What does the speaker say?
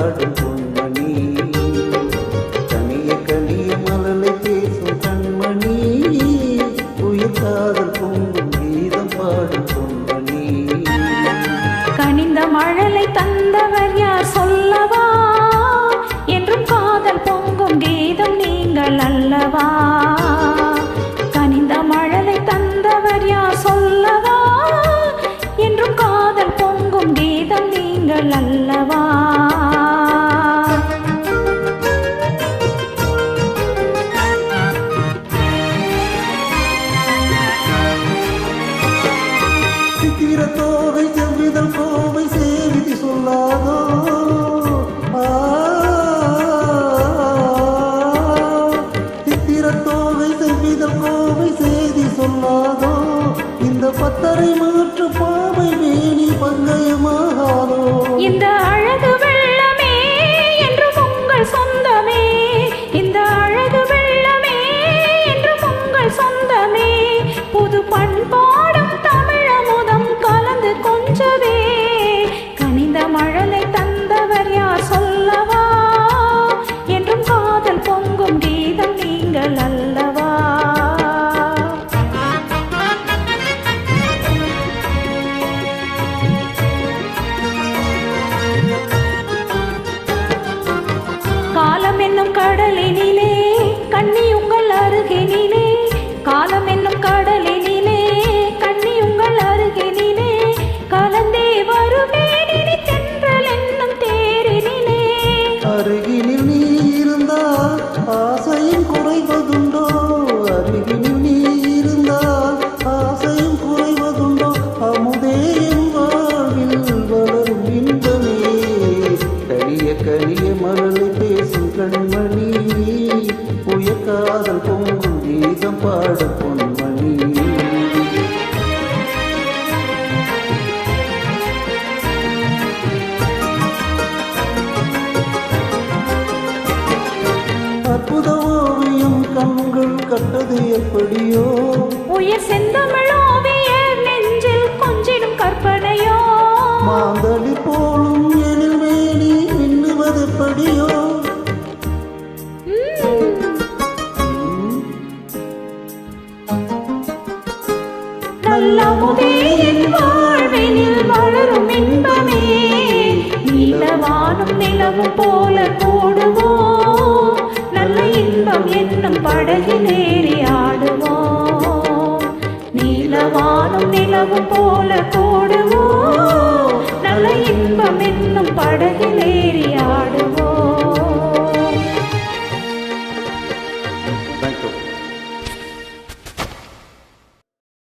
பாடும் பொன்மணி. கனிய கனிய மலலை பேசும் கண்மணி. உயிர் காதல் பொங்கும் கீதம் பாடும் பொன்மணி. கனிந்த மழலை தந்தவர் யார் சொல்லவா? என்றும் காதல் பொங்கும் கீதம் நீங்கள் அல்லவா? தீர தோகை செவ்விதழ் கோவை சேவிதி சொல்லாதோ? தித்திர தோகை செவ்விதழ் கோவை செய்தி சொல்லாதோ? இந்த பத்தரை மாற்று பாவை வேணி பங்கைய கனிய கனிய பேசும் கண்மணி உயக்காதல் பொங்கும் கீதம் பாடும் பொன்மணி. அற்புத ஓவியம் கண்கள் கட்டது எப்படியோ? உயர் செந்தமிழோ நல்லமுதே என் வாழ்வினில் வளரும் இன்பமே. நிலவானும் நிலவும் போல கூடுவோம் நல்ல இன்பம் என்னும் படகில் ஏறி ஆடுவோம் நிலவானும் நிலவும் போல போ